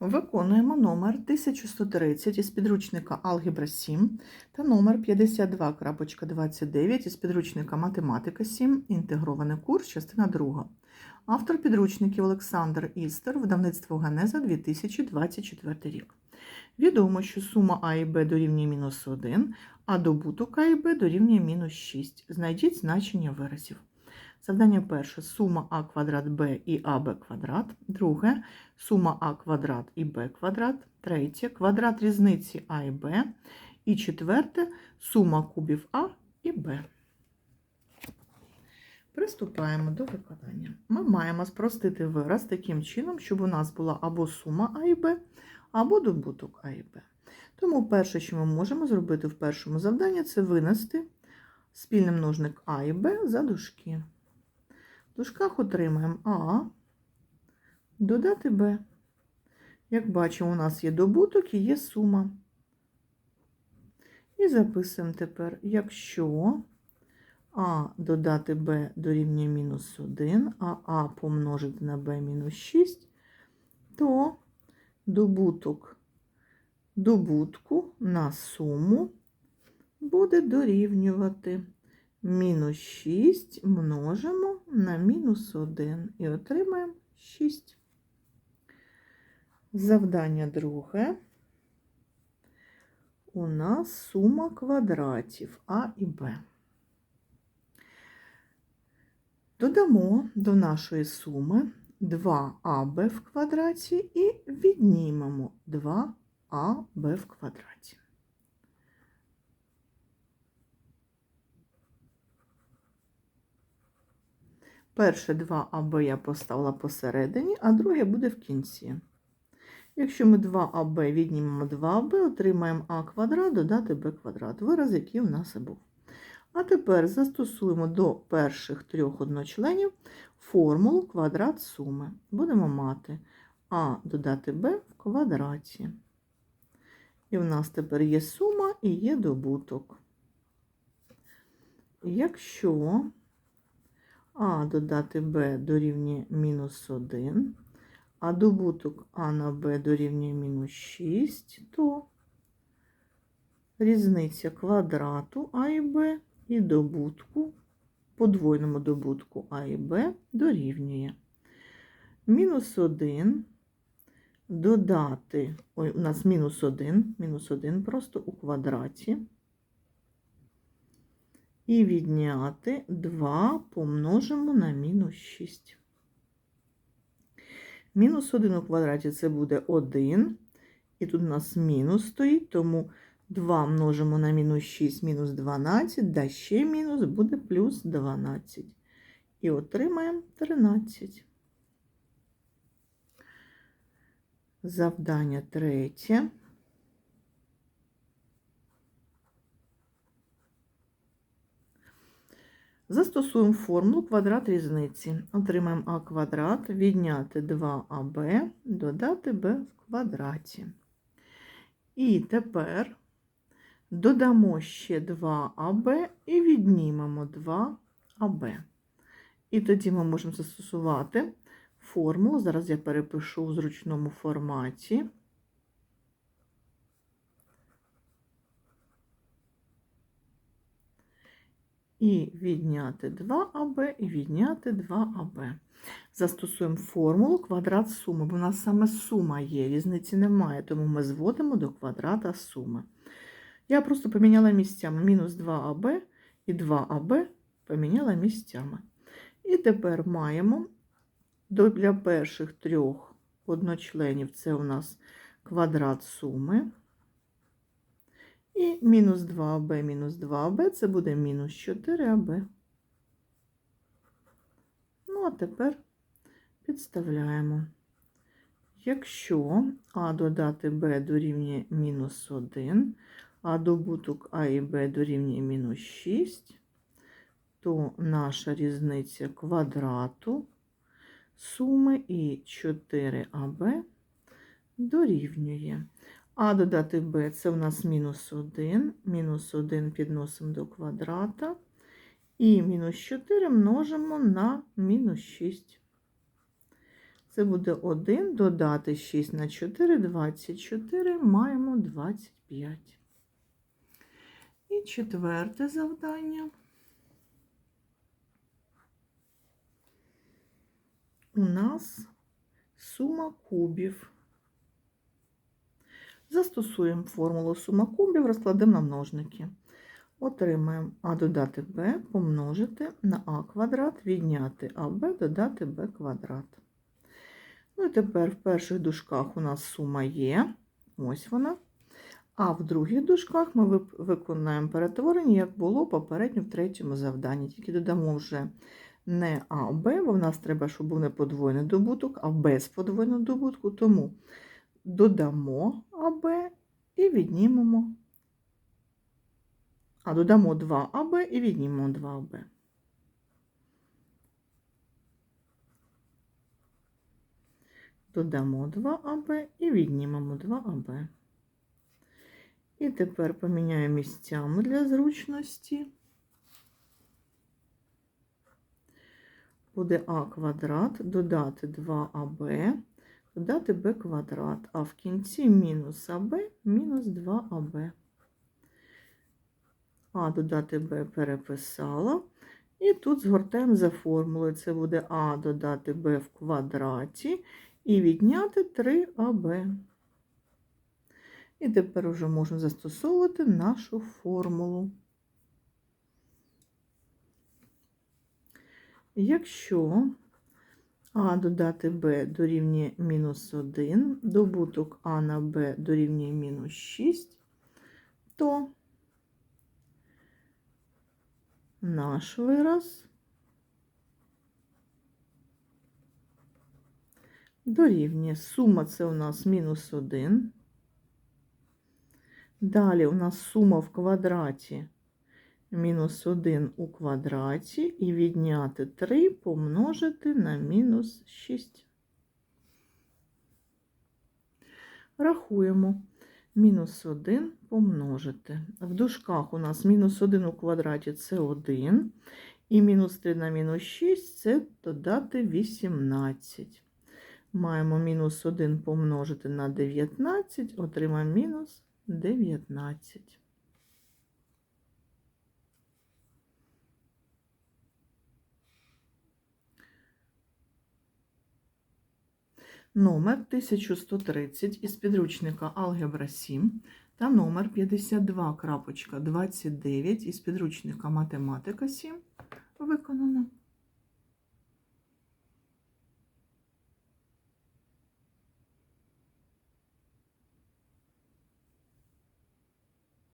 Виконуємо номер 1130 із підручника Алгебра 7 та номер 52.29 із підручника Математика 7, інтегрований курс, частина 2. Автор підручників Олександр Істер, видавництво Ганеза 2024 рік. Відомо, що сума А і Б дорівнює мінус 1, а добуток А і Б дорівнює мінус 6. Знайдіть значення виразів. Завдання перше сума а квадрат b і аб квадрат. Друге сума а квадрат і b квадрат. Третє квадрат різниці а і b. І четверте сума кубів а і b. Приступаємо до виконання. Ми маємо спростити вираз таким чином, щоб у нас була або сума а і b, або добуток а і b. Тому перше, що ми можемо зробити в першому завданні, це винести спільний множник а і b за дужки. В дужках отримаємо А, додати Б. Як бачимо, у нас є добуток і є сума. І записуємо тепер, якщо А додати Б дорівнює мінус 1, а А помножити на Б мінус 6, то добуток добутку на суму буде дорівнювати мінус 6 множимо на мінус 1 і отримаємо 6. Завдання друге. У нас сума квадратів А і Б. Додамо до нашої суми 2АБ в квадраті і віднімемо 2АБ в квадраті. Перше 2АБ я поставила посередині, а друге буде в кінці. Якщо ми 2АБ віднімемо 2АБ, отримаємо А квадрат додати Б квадрат, вираз, який у нас і був. А тепер застосуємо до перших трьох одночленів формулу квадрат суми. Будемо мати А додати Б в квадраті. І в нас тепер є сума і є добуток. Якщо а додати b дорівнює мінус 1, а добуток А на b дорівнює мінус 6, то різниця квадрату А і Б і добутку, подвойному добутку А і Б дорівнює. Мінус 1 додати, ой, у нас мінус 1, мінус 1 просто у квадраті і відняти 2 помножимо на мінус 6. Мінус 1 у квадраті це буде 1. І тут у нас мінус стоїть, тому 2 множимо на мінус 6, мінус 12, да ще мінус буде плюс 12. І отримаємо 13. Завдання третє. Застосуємо формулу квадрат різниці. Отримаємо а квадрат, відняти 2аб, додати b в квадраті. І тепер додамо ще 2аб і віднімемо 2аб. І тоді ми можемо застосувати формулу. Зараз я перепишу в зручному форматі. І відняти 2АБ, і відняти 2АБ. Застосуємо формулу квадрат суми, бо у нас саме сума є, різниці немає, тому ми зводимо до квадрата суми. Я просто поміняла місцями мінус 2АБ і 2АБ поміняла місцями. І тепер маємо для перших трьох одночленів це у нас квадрат суми. І мінус 2аб мінус 2аб це буде мінус 4аб. Ну, а тепер підставляємо. Якщо А додати Б дорівнює мінус 1, а добуток А і Б дорівнює мінус 6, то наша різниця квадрату суми і 4аб дорівнює. А додати b це у нас мінус 1. Мінус 1 підносимо до квадрата. І мінус 4 множимо на мінус 6. Це буде 1 додати 6 на 4, 24, маємо 25. І четверте завдання. У нас сума кубів. Застосуємо формулу сума кубів, розкладемо на множники. Отримаємо А додати Б помножити на А квадрат, відняти АБ додати Б квадрат. Ну і тепер в перших дужках у нас сума є. Ось вона. А в других дужках ми виконаємо перетворення, як було попередньо в третьому завданні. Тільки додамо вже не А, Б, бо в нас треба, щоб був не подвоєний добуток, а без подвоєного добутку. Тому додамо АБ і віднімемо. А додамо 2АБ і віднімемо 2АБ. Додамо 2АБ і віднімемо 2АБ. І тепер поміняємо місцями для зручності. Буде А квадрат, додати 2АБ, додати Б квадрат, а в кінці мінус АБ, мінус 2АБ. А додати Б переписала. І тут згортаємо за формулою. Це буде А додати Б в квадраті і відняти 3АБ. І тепер вже можна застосовувати нашу формулу. Якщо А додати Б дорівнює мінус 1, добуток А на Б дорівнює мінус 6, то наш вираз дорівнює сума це у нас мінус 1. Далі у нас сума в квадраті мінус 1 у квадраті і відняти 3 помножити на мінус 6. Рахуємо. Мінус 1 помножити. В дужках у нас мінус 1 у квадраті це 1. І мінус 3 на мінус 6 це додати 18. Маємо мінус 1 помножити на 19, отримаємо мінус 19. Номер 1130 із підручника Алгебра 7 та номер 52.29 із підручника Математика 7 виконано.